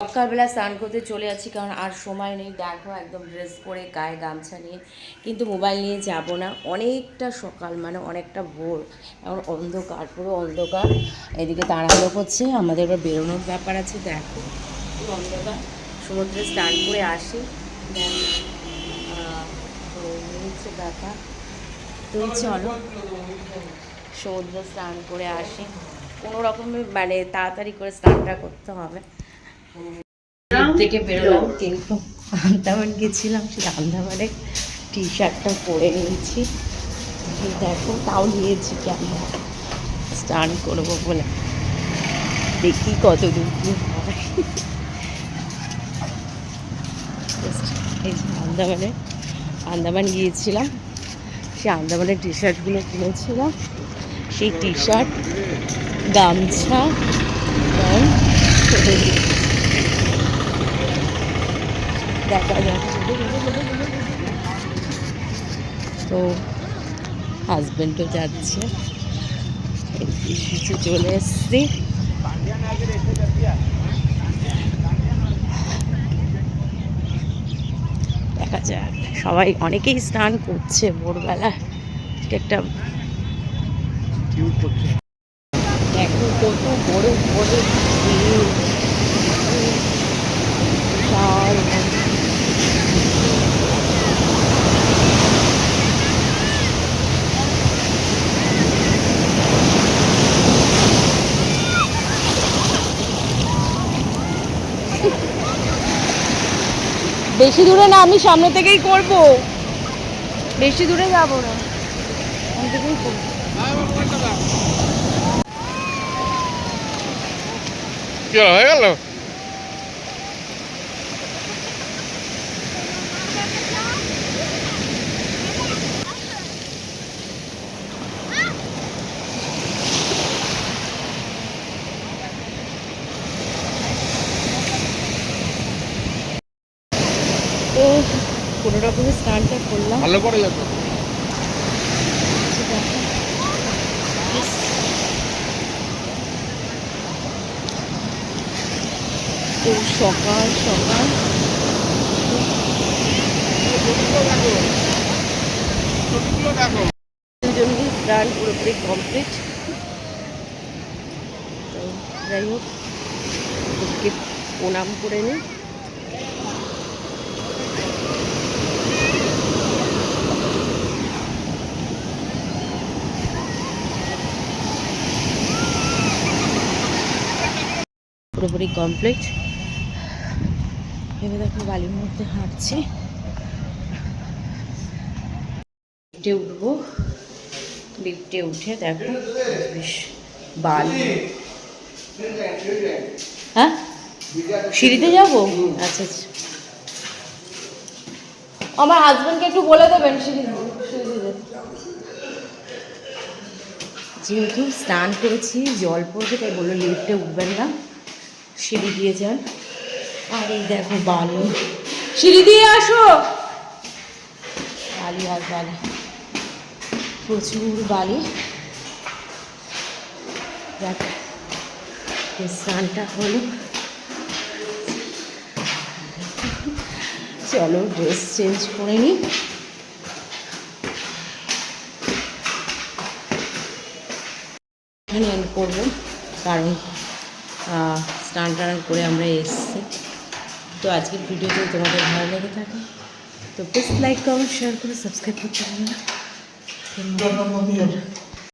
সকালবেলা স্নান করতে চলে যাচ্ছি, কারণ আর সময় নেই। দেখো, একদম ড্রেস পরে গায়ে গামছা নিয়ে কিন্তু মোবাইল নিয়ে যাব না। অনেকটা সকাল মানে অনেকটা ভোর। এখন অন্ধকার, পুরো অন্ধকার। এদিকে তাড়াহুড়ো করছে, আমাদের এবার বেরোনোর ব্যাপার আছে, দেখো। অন্ধকার। সমুদ্রে স্নান করে আসি। হচ্ছে চলো, সমুদ্রে স্নান করে আসি। কোনো রকমে মানে তাড়াতাড়ি করে স্নানটা করতে হবে। থেকে বেরোলাম কিন্তু আন্দামান গেছিলাম, সেই আন্দামানে টি শার্টটা পরে নিয়েছি। দেখো, তাও নিয়েছি কেমন স্নান করব বলে। দেখি কত দূর কি এই আন্দামানে, আন্দামান গিয়েছিলাম। সেই আন্দামানের টি শার্টগুলো কিনেছিলাম। সেই টি শার্ট গামছা দেখা যাক তো হাজব্যান্ডও যাচ্ছে। কিছু চলে এসছি। দেখা যাক। সবাই অনেকেই স্নান করছে ভোরবেলা। একটা দেখো কত বড় বড়। বেশি দূরে না আমি সামনে থেকেই করব। বেশি দূরে যাব না। থেকেই করব। কি হয়ে গেল তো কোনো রকমের স্নানটা করলাম ভালো করে যাবে তো সকাল সকাল। দুজনকে স্নান পুরোপুরি কমপ্লিট তো যাই হোক প্রণাম করে নিই পুরোপুরি কমপ্লিট এবার দেখো বালির মধ্যে হাঁটছি। লিফটে উঠবো। লিফটে উঠে দেখো বেশ বালি। হ্যাঁ? সিঁড়িতে যাব? আচ্ছা আচ্ছা। আমার হাজব্যান্ডকে একটু বলে দেবেন যেহেতু স্নান করেছি, জল পড়ছে, তাই বলল লিফটে উঠবেন না। সিঁড়ি দিয়ে যান। আর এই দেখো বালি। সিঁড়ি দিয়ে আসো। বালি আর বালি। প্রচুর বালি। দেখো স্নানটা হলো। চলো ড্রেস চেঞ্জ করে নিই। এখানে এন্ড করব কারণ স্নান টান করে আমরা এসেছি। তো আজকের ভিডিও যদি তোমাদের ভালো লেগে থাকে, তো প্লিজ লাইক কমেন্ট শেয়ার করে সাবস্ক্রাইব করতে পারবে না।